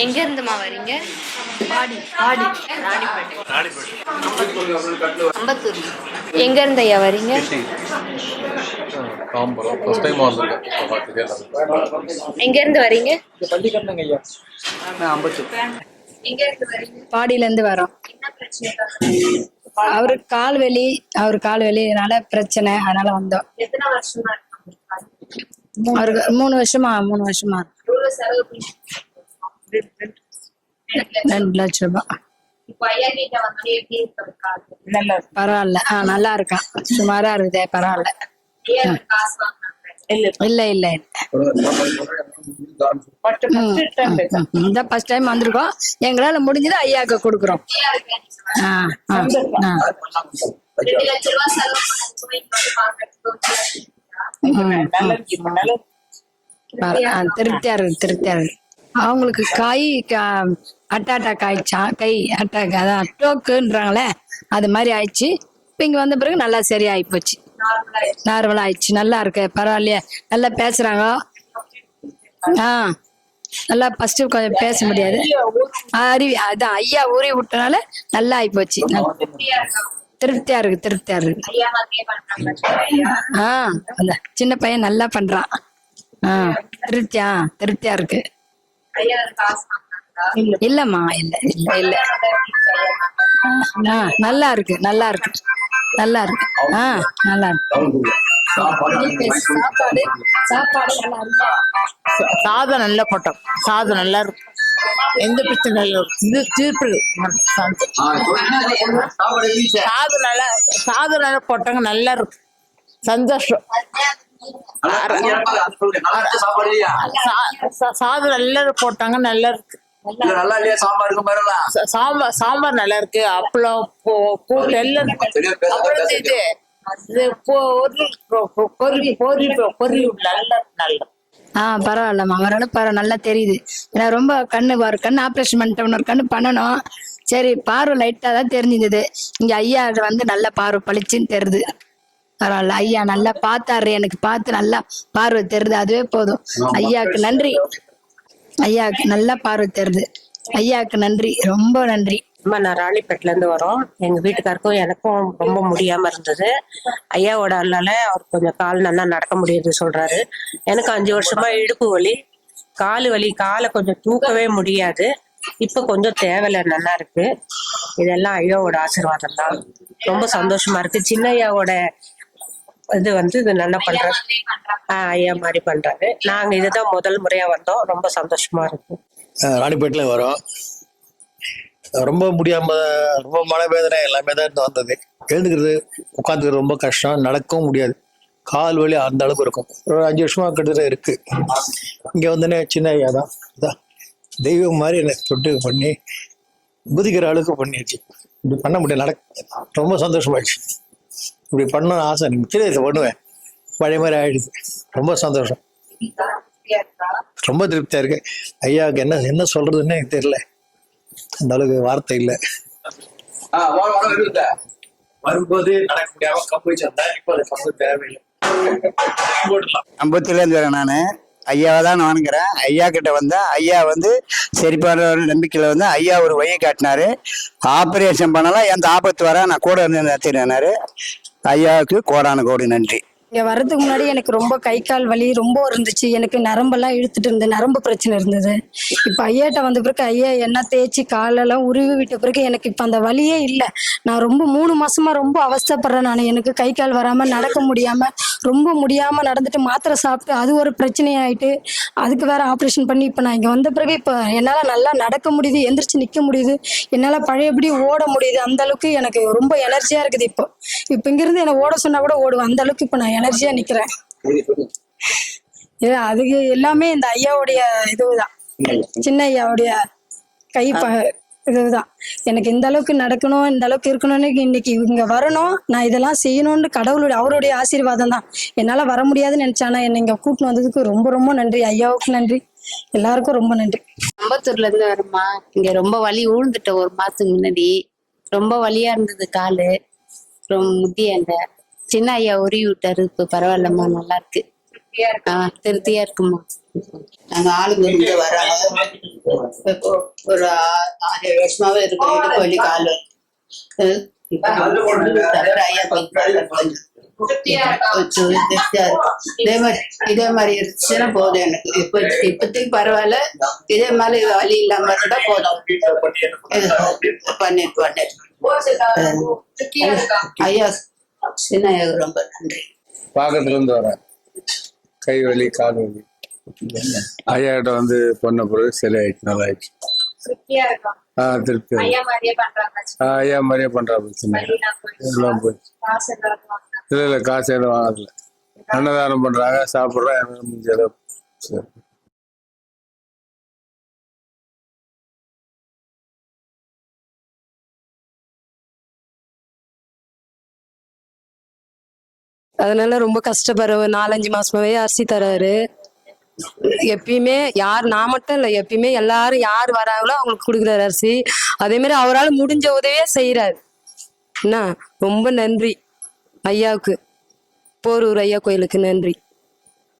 எங்க இருந்துமா வரீங்க? அம்பத்தூர் எங்க இருந்து ஐயா. வரீங்க எங்க இருந்து வரீங்க? பாடியில இருந்து வரோம் அவருக்கு கால் வலி அவர் கால் வலினால பிரச்சனை. அதனால வந்தோம். எத்தனை வருஷமா இருக்கு அவருக்கு மூணு வருஷமா மூணு வருஷமா. ரெண்டு லட்சம் ரூபாய் பரவாயில்ல ஆ நல்லா இருக்கான் சுமாரா இருக்குதே பரவாயில்ல இல்ல இல்ல இதான் ஃபர்ஸ்ட் டைம் வந்திருக்கோம் எங்களால முடிஞ்சது ஐயாக்கு கொடுக்குறோம் திருப்தியா இருக்கு திருப்தியா இருக்கு அவங்களுக்கு கை அட்டாக் ஆயிடுச்சா? கை அட்டாக் அதான் ஸ்ட்ரோக்குன்றாங்களே அது மாதிரி ஆயிடுச்சு. இப்போ இங்கே வந்த பிறகு நல்லா சரியாகி போச்சு. நார்மலாக ஆயிடுச்சு. நல்லா இருக்கு. பரவாயில்லையே. நல்லா பேசுகிறாங்க ஆ நல்லா ஃபர்ஸ்ட் கொஞ்சம் பேச முடியாது. அறிவி அதான் ஐயா ஊறி விட்டனால நல்லா ஆகி போச்சு. திருப்தியா இருக்கு திருப்தியா இருக்கு. ஆ சின்ன பையன் நல்லா பண்றான். ஆ திருப்தியா திருப்தியா இருக்கு. இல்லம்மா. இல்ல இல்ல. இல்ல நல்லா இருக்கு நல்லா இருக்கு. நல்லா இருக்கு. ஆ நல்லா இருக்கு. சாப்பாடு சாப்பாடு நல்லா இருக்கு? சாதம் நல்லா போட்டோம் சாதம் நல்லா இருக்கும் எந்த பிரச்சனை இது தீர்ப்பு சாதம் நல்லா சாதம் நல்லா போட்டாங்க நல்லா இருக்கும் சந்தோஷம். சாதம் நல்லா போட்டாங்க நல்லா இருக்கு. நல்லா இல்லையா? சாம்பார் சாம்பார் சாம்பார் நல்லா இருக்கு. அப்பளம் கூட்டு எல்லாம் இது நல்லா நல்லா. ஆ பரவாயில்லம்மா அவரால் பரவ நல்லா தெரியுது. ஏன்னா ரொம்ப கண்ணு ஒரு கண்ணு ஆப்ரேஷன் பண்ணிட்டு இன்னொரு கண்ணு பண்ணணும். சரி பார்வை லைட்டாக தான் தெரிஞ்சிருந்தது இங்கே ஐயா வந்து நல்ல பார்வை பளிச்சுன்னு தெரியுது. பரவாயில்ல. ஐயா நல்லா பார்த்தாரு. எனக்கு பார்த்து நல்லா பார்வை தெரியுது. அதுவே போதும். ஐயாவுக்கு நன்றி. ஐயாவுக்கு நல்லா பார்வை தெரியுது. ஐயாவுக்கு நன்றி. ரொம்ப நன்றி. அம்மா நான் ராணிப்பேட்டில இருந்து வரோம். எங்க வீட்டுக்காருக்கும் எனக்கும் ரொம்ப முடியாம இருந்தது. ஐயாவோட அல்லால அவர் கொஞ்சம் கால் நல்லா நடக்க முடியுது சொல்றாரு. எனக்கு அஞ்சு வருஷமா இடுப்பு வலி. கால் வலி காலை கொஞ்சம் தூக்கவே முடியாது. இப்ப கொஞ்சம் தேவையில்ல. நல்லா இருக்கு. இதெல்லாம் ஐயாவோட ஆசீர்வாதம் தான். ரொம்ப சந்தோஷமா இருக்கு. சின்ன ஐயாவோட இது வந்து இது நல்லா பண்றாரு ஆஹ் ஐயா மாதிரி பண்றாரு. நாங்க இதுதான் முதல் முறையா வந்தோம். ரொம்ப சந்தோஷமா இருக்கு. அஹ் ராணிப்பேட்டில் வரோம். ரொம்ப முடியாம ரொம்ப மழை வேதனை எல்லாமே தான் இருந்து வந்தது. எழுந்துக்கிறது உட்காந்துக்கிறது ரொம்ப கஷ்டம். நடக்கவும் முடியாது. கால் வலி அந்த அளவுக்கு இருக்கும். ஒரு அஞ்சு வருஷமா கிட்டத்தட்ட இருக்கு. இங்க வந்தோடனே சின்ன ஐயா தான். தெய்வம் மாதிரி என்னை தொட்டு பண்ணி குதிக்கிற அளவுக்கு பண்ணிடுச்சு. இப்படி பண்ண முடியல. நடக்க ரொம்ப சந்தோஷமாயிடுச்சு. இப்படி பண்ணணும்னு ஆசை எனக்கு சின்ன வயசுல பண்ணுவேன். பழைய மாதிரி ஆயிடுச்சு ரொம்ப சந்தோஷம். ரொம்ப திருப்தியா இருக்கு. ஐயாவுக்கு என்ன என்ன சொல்றதுன்னு எனக்கு தெரியல. அந்த அளவுக்கு வார்த்தை இல்லை. வரும்போது நடக்க முடியாம கம்பு வச்சிருந்தேன் இப்போ அது கம்பு தேவையில்லை. அம்பத்தூர்லேருந்து வரேன் நான். ஐயாவை தான் வணங்குறேன் ஐயா கிட்ட வந்தேன் ஐயா வந்து சரிப்பான ஒரு நம்பிக்கையில் வந்து ஐயா ஒரு வழியை காட்டினாரு. ஆப்ரேஷன் பண்ணலாம் எந்த ஆபத்து வர நான் கூட இருந்து நடத்தினாரு ஐயாவுக்கு கோடான கோடி நன்றி. இங்க வர்றதுக்கு முன்னாடி எனக்கு ரொம்ப கை கால் வலி ரொம்ப இருந்துச்சு. எனக்கு நரம்பெல்லாம் இழுத்துட்டு இருந்தது. நரம்பு பிரச்சனை இருந்தது. இப்ப ஐயாட்ட வந்த பிறகு ஐயா என்ன தேய்ச்சி காலெல்லாம் உருவி விட்ட பிறகு எனக்கு இப்ப அந்த வலியே இல்லை. நான் ரொம்ப மூணு மாசமா ரொம்ப அவஸ்தைப்படுறேன் நான். எனக்கு கை கால் வராம நடக்க முடியாம ரொம்ப முடியாம நடந்துட்டு மாத்திரை சாப்பிட்டு அது ஒரு பிரச்சனையாயிட்டு அதுக்கு வேற ஆப்ரேஷன் பண்ணி இப்ப நான் இங்க வந்த பிறகு இப்ப என்னால நல்லா நடக்க முடியுது எந்திரிச்சு நிக்க முடியுது. என்னால பழையபடி ஓட முடியுது. அந்த அளவுக்கு எனக்கு ரொம்ப எனர்ஜியா இருக்குது இப்போ. இப்ப இங்கிருந்து என்ன ஓட சொன்னா கூட ஓடுவேன். அந்த அளவுக்கு இப்ப நான் எனர்ஜியா நிக்கிறேன். இது அதுக்கு எல்லாமே இந்த ஐயாவுடைய இதுதான் சின்ன ஐயாவுடைய கை ப இதுதான் எனக்கு இந்த அளவுக்கு நடக்கணும் இந்த அளவுக்கு இருக்கணும்னு இன்னைக்கு இங்க வரணும். நான் இதெல்லாம் செய்யணும்னு கடவுளுடைய அவருடைய ஆசீர்வாதம் தான் என்னால வர முடியாதுன்னு நினைச்சானா என்னை இங்க கூட்டின்னு வந்ததுக்கு ரொம்ப ரொம்ப நன்றி. ஐயாவுக்கு நன்றி. எல்லாருக்கும் ரொம்ப நன்றி. அம்பத்தூர்ல இருந்து வருமா இங்க ரொம்ப வலி ஊழ்ந்துட்டேன் ஒரு மாசத்துக்கு முன்னாடி. ரொம்ப வலியா இருந்தது காலு. ரொம்ப முட்டியாண்ட சின்ன ஐயா உருவி விட்டாரு. இப்ப பரவாயில்லம்மா நல்லா இருக்கு ஆஹ் திருப்தியா இருக்குமா நாங்க ஆளுங்க இருந்து வராங்க. ஒரு ஆறு ஏழு வருஷமாவே இருக்கு. இடுப்பு வலி கால் இருக்கும் இதே மாதிரி இதே மாதிரி இருந்துச்சுன்னா போதும் எனக்கு. இப்ப இப்போதைக்கு பரவாயில்ல. இதே மாதிரி வலி இல்லாம இருந்தா போதும். பண்ணிட்டு இருக்கா? ஐயா ஐயாவுக்கு ரொம்ப நன்றி. பாக்கத்துல இருந்து வரேன். கை வலி கால் வலி. ஐயா கிட்ட வந்து பொண்ண பிறகு சரியாயிடுச்சு நல்லா ஆயிடுச்சு. ஆ திருப்தி ஐயா மாதிரியே பண்றாங்க ஆ, ஐயா மாதிரியே பண்றா பிரச்சனை. எல்லாம் போச்சு. இல்ல இல்ல காசு எதுவும் வாங்கல. அன்னதானம் பண்றாங்க சாப்பிடுறோம் முடிஞ்ச அளவு. சரி. அதனால ரொம்ப கஷ்டப்படுற நாலஞ்சு மாசமாவே அரிசி தராரு. எப்பயுமே யார் நான் மட்டும் இல்லை எப்பயுமே எல்லாரும் யார் வராங்களோ அவங்களுக்கு கொடுக்குறாரு அரிசி. அதே மாதிரி அவரால் முடிஞ்ச உதவியே செய்யறாரு என்ன? ரொம்ப நன்றி. ஐயாவுக்கு. போரூர் ஐயா கோயிலுக்கு நன்றி.